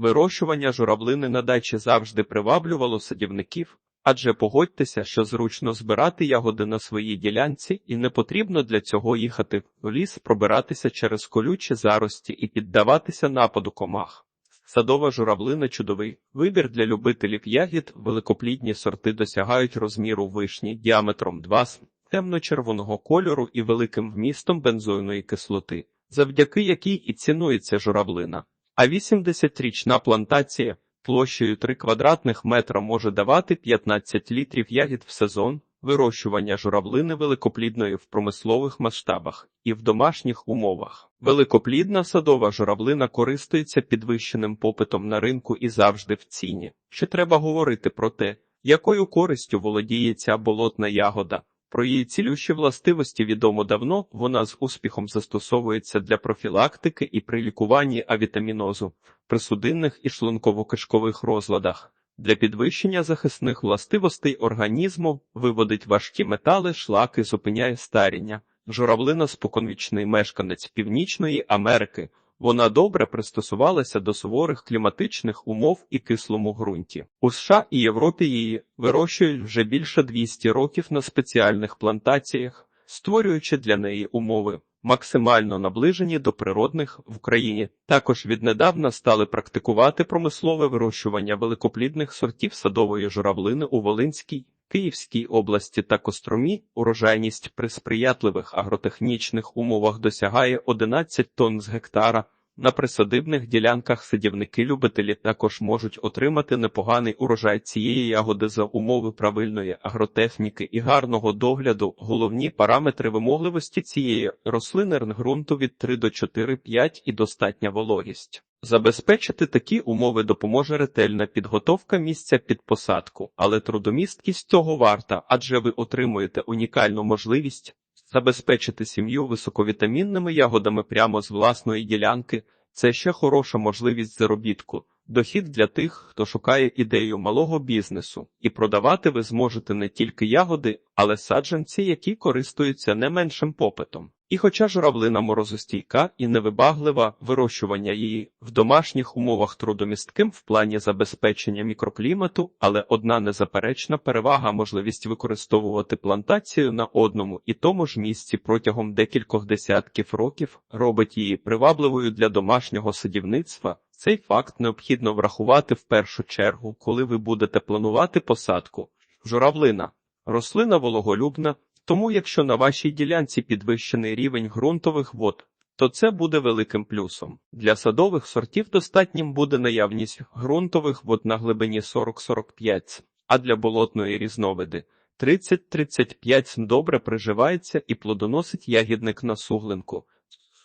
Вирощування журавлини на дачі завжди приваблювало садівників, адже погодьтеся, що зручно збирати ягоди на своїй ділянці, і не потрібно для цього їхати в ліс, пробиратися через колючі зарості і піддаватися нападу комах. Садова журавлина чудовий вибір для любителів ягід, великоплідні сорти досягають розміру вишні діаметром 2 см, темно-червоного кольору і великим вмістом бензойної кислоти, завдяки якій і цінується журавлина. А 80-річна плантація площею 3 квадратних метра може давати 15 літрів ягід в сезон. Вирощування журавлини великоплідної в промислових масштабах і в домашніх умовах. Великоплідна садова журавлина користується підвищеним попитом на ринку і завжди в ціні. Ще треба говорити про те, якою користю володіє ця болотна ягода. Про її цілющі властивості відомо давно, вона з успіхом застосовується для профілактики і при лікуванні авітамінозу, при судинних і шлунково-кишкових розладах. Для підвищення захисних властивостей організму виводить важкі метали, шлаки, зупиняє старіння. Журавлина споконвічний мешканець Північної Америки. Вона добре пристосувалася до суворих кліматичних умов і кислому ґрунті. У США і Європі її вирощують вже більше 200 років на спеціальних плантаціях, створюючи для неї умови максимально наближені до природних в Україні. Також віднедавна стали практикувати промислове вирощування великоплідних сортів садової журавлини у Волинській, Київській області та Костромі. Урожайність при сприятливих агротехнічних умовах досягає 11 тонн з гектара. На присадибних ділянках садівники-любителі також можуть отримати непоганий урожай цієї ягоди за умови правильної агротехніки і гарного догляду. Головні параметри вимогливості цієї рослини ґрунту від 3 до 4-5 і достатня вологість. Забезпечити такі умови допоможе ретельна підготовка місця під посадку, але трудомісткість цього варта, адже ви отримуєте унікальну можливість забезпечити сім'ю високовітамінними ягодами прямо з власної ділянки. Це ще хороша можливість заробітку, дохід для тих, хто шукає ідею малого бізнесу, і продавати ви зможете не тільки ягоди, але саджанці, які користуються не меншим попитом. І хоча журавлина морозостійка і невибаглива, вирощування її в домашніх умовах трудомістким в плані забезпечення мікроклімату, але одна незаперечна перевага можливість використовувати плантацію на одному і тому ж місці протягом декількох десятків років робить її привабливою для домашнього садівництва. Цей факт необхідно врахувати в першу чергу, коли ви будете планувати посадку. Журавлина рослина вологолюбна. Тому, якщо на вашій ділянці підвищений рівень ґрунтових вод, то це буде великим плюсом. Для садових сортів достатнім буде наявність ґрунтових вод на глибині 40-45, а для болотної різновиди 30-35 добре приживається і плодоносить ягідник на суглинку.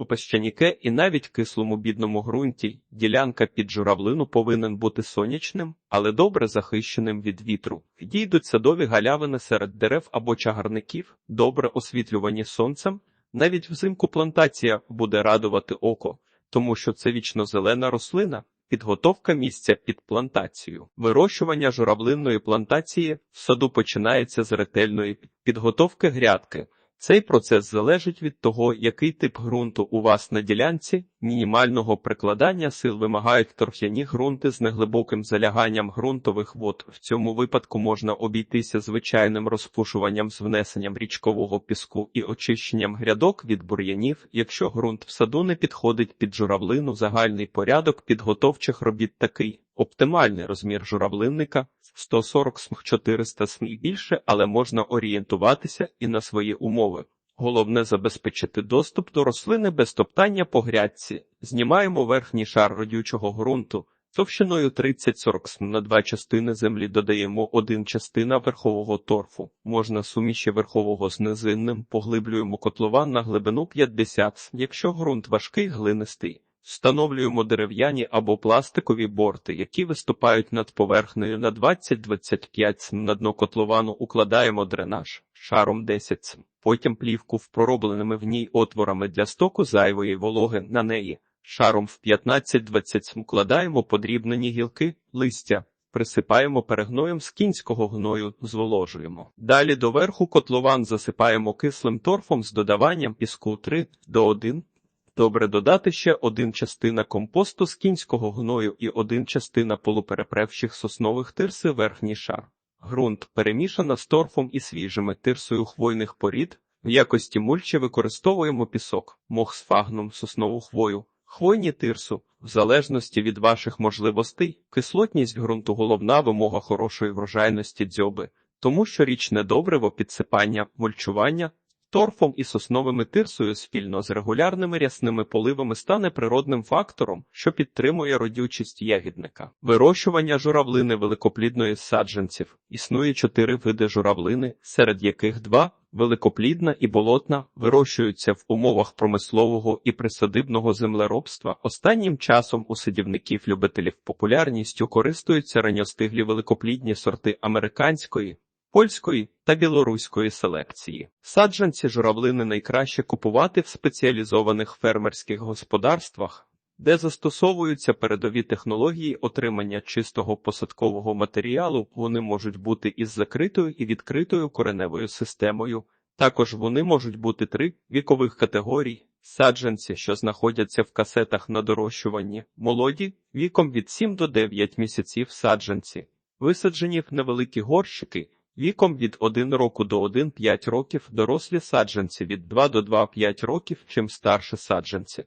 У пещаніке і навіть кислому бідному ґрунті ділянка під журавлину повинен бути сонячним, але добре захищеним від вітру. Дійдуть садові галявини серед дерев або чагарників, добре освітлювані сонцем. Навіть взимку плантація буде радувати око, тому що це вічно зелена рослина. Підготовка місця під плантацію. Вирощування журавлинної плантації в саду починається з ретельної підготовки грядки. Цей процес залежить від того, який тип ґрунту у вас на ділянці, мінімального прикладання сил вимагають торф'яні ґрунти з неглибоким заляганням ґрунтових вод. В цьому випадку можна обійтися звичайним розпушуванням з внесенням річкового піску і очищенням грядок від бур'янів. Якщо ґрунт в саду не підходить під журавлину, загальний порядок підготовчих робіт такий. Оптимальний розмір журавлинника 140 см 400 см більше, але можна орієнтуватися і на свої умови. Головне забезпечити доступ до рослини без топтання по грядці. Знімаємо верхній шар родючого ґрунту. Товщиною 30-40 см на два частини землі додаємо один частина верхового торфу. Можна суміші верхового з низинним, поглиблюємо котлован на глибину 50 см, якщо ґрунт важкий глинистий. Встановлюємо дерев'яні або пластикові борти, які виступають над поверхнею на 20-25 см. На дно котловану укладаємо дренаж шаром 10 см. Потім плівку в проробленими в ній отворами для стоку зайвої вологи на неї. Шаром в 15-20 см укладаємо подрібнені гілки, листя, присипаємо перегноєм з кінського гною, зволожуємо. Далі доверху котлован засипаємо кислим торфом з додаванням піску 3 до 1 Добре додати ще один частина компосту з кінського гною і один частина полуперепревших соснових тирси верхній шар. Ґрунт перемішана з торфом і свіжими тирсою хвойних порід. В якості мульчі використовуємо пісок, мох сфагнум, соснову хвою, хвойні тирсу. В залежності від ваших можливостей, кислотність ґрунту головна вимога хорошої врожайності дзьоби, тому що річне добриво підсипання, мульчування торфом і сосновими тирсою спільно з регулярними рясними поливами стане природним фактором, що підтримує родючість ягідника. Вирощування журавлини великоплідної саджанців. Існує чотири види журавлини, серед яких два великоплідна і болотна вирощуються в умовах промислового і присадибного землеробства. Останнім часом у садівників-любителів популярністю користуються ранньостиглі великоплідні сорти американської, польської та білоруської селекції. Саджанці журавлини найкраще купувати в спеціалізованих фермерських господарствах. Де застосовуються передові технології отримання чистого посадкового матеріалу, вони можуть бути із закритою і відкритою кореневою системою. Також вони можуть бути три вікових категорій: саджанці, що знаходяться в касетах на дорощуванні, молоді віком від 7 до 9 місяців саджанці, висаджені в невеликі горщики. Віком від 1 року до 1-5 років дорослі саджанці від 2 до 2-5 років, чим старше саджанці,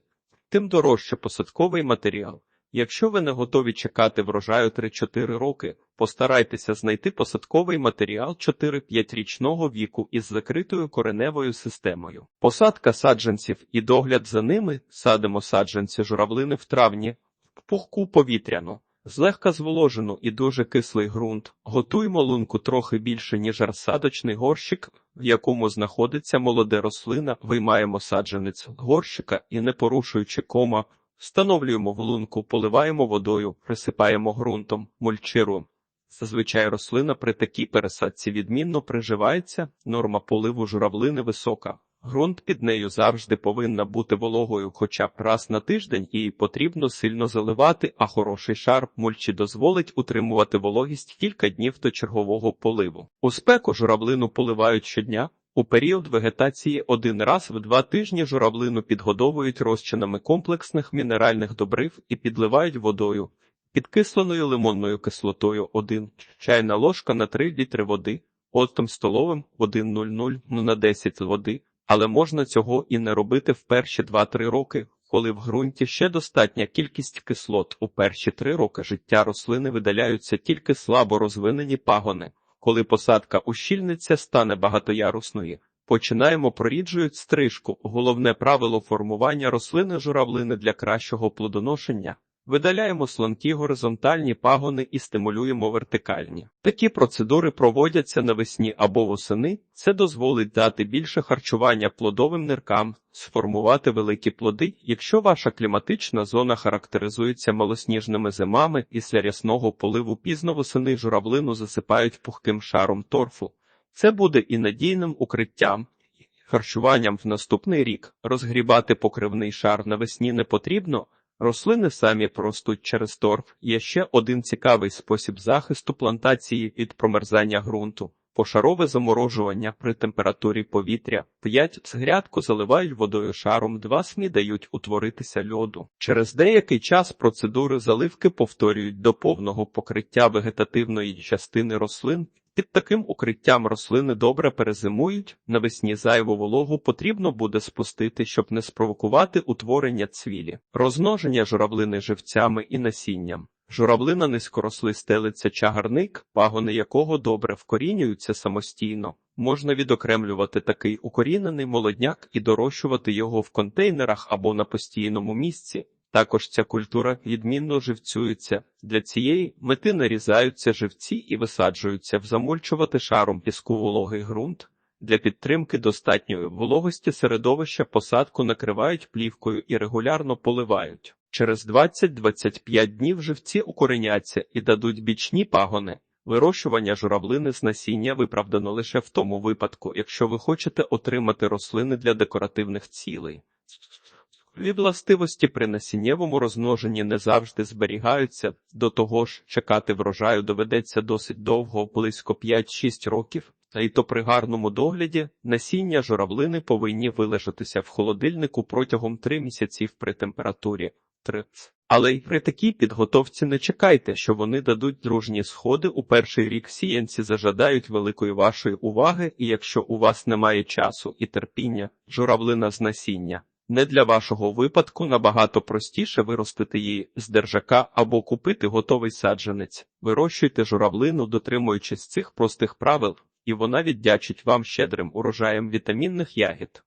тим дорожче посадковий матеріал. Якщо ви не готові чекати врожаю 3-4 роки, постарайтеся знайти посадковий матеріал 4-5 річного віку із закритою кореневою системою. Посадка саджанців і догляд за ними садимо саджанці журавлини в травні, в пухку повітряну. Злегка зволожену і дуже кислий ґрунт. Готуємо лунку трохи більше, ніж розсадочний горщик, в якому знаходиться молоде рослина, виймаємо саджанець горщика і, не порушуючи кома, встановлюємо в лунку, поливаємо водою, присипаємо ґрунтом, мульчируємо. Зазвичай рослина при такій пересадці відмінно приживається, норма поливу журавлини висока. Грунт під нею завжди повинна бути вологою хоча б раз на тиждень, її потрібно сильно заливати, а хороший шар мульчі дозволить утримувати вологість кілька днів до чергового поливу. У спеку журавлину поливають щодня. У період вегетації один раз в два тижні журавлину підгодовують розчинами комплексних мінеральних добрив і підливають водою, підкисленою лимонною кислотою 1 чайна ложка на 3 літри води, оцтом столовим 1,00 на 10 води але можна цього і не робити в перші 2-3 роки, коли в ґрунті ще достатня кількість кислот. У перші 3 роки життя рослини видаляються тільки слабо розвинені пагони. Коли посадка ущільниться стане багатоярусною. Починаємо проріджують стрижку. Головне правило формування рослини журавлини для кращого плодоношення. Видаляємо слонкі горизонтальні пагони і стимулюємо вертикальні. Такі процедури проводяться навесні або восени. Це дозволить дати більше харчування плодовим ниркам, сформувати великі плоди. Якщо ваша кліматична зона характеризується малосніжними зимами, після рясного поливу пізно восени журавлину засипають пухким шаром торфу. Це буде і надійним укриттям. Харчуванням в наступний рік розгрібати покривний шар навесні не потрібно. Рослини самі простуть через торф. Є ще один цікавий спосіб захисту плантації від промерзання ґрунту. Пошарове заморожування при температурі повітря 5 з грядку заливають водою шаром, 2 смі дають утворитися льоду. Через деякий час процедури заливки повторюють до повного покриття вегетативної частини рослин. Під таким укриттям рослини добре перезимують, навесні зайву вологу потрібно буде спустити, щоб не спровокувати утворення цвілі, розмноження журавлини живцями і насінням. Журавлина низькорослий стелиться чагарник, пагони якого добре вкорінюються самостійно. Можна відокремлювати такий укорінений молодняк і дорощувати його в контейнерах або на постійному місці. Також ця культура відмінно живцюється. Для цієї мети нарізаються живці і висаджуються в замульчувати шаром піску вологий ґрунт. Для підтримки достатньої вологості середовища посадку накривають плівкою і регулярно поливають. Через 20-25 днів живці укореняться і дадуть бічні пагони. Вирощування журавлини з насіння виправдано лише в тому випадку, якщо ви хочете отримати рослини для декоративних цілей. Від властивості при насіннєвому розмноженні не завжди зберігаються, до того ж, чекати врожаю доведеться досить довго, близько 5-6 років. Та й то при гарному догляді насіння журавлини повинні вилежатися в холодильнику протягом 3 місяців при температурі 30. Але й при такій підготовці не чекайте, що вони дадуть дружні сходи у перший рік сіянці зажадають великої вашої уваги, і якщо у вас немає часу і терпіння, журавлина з насіння. Не для вашого випадку набагато простіше виростити її з держака або купити готовий саджанець. Вирощуйте журавлину, дотримуючись цих простих правил, і вона віддячить вам щедрим урожаєм вітамінних ягід.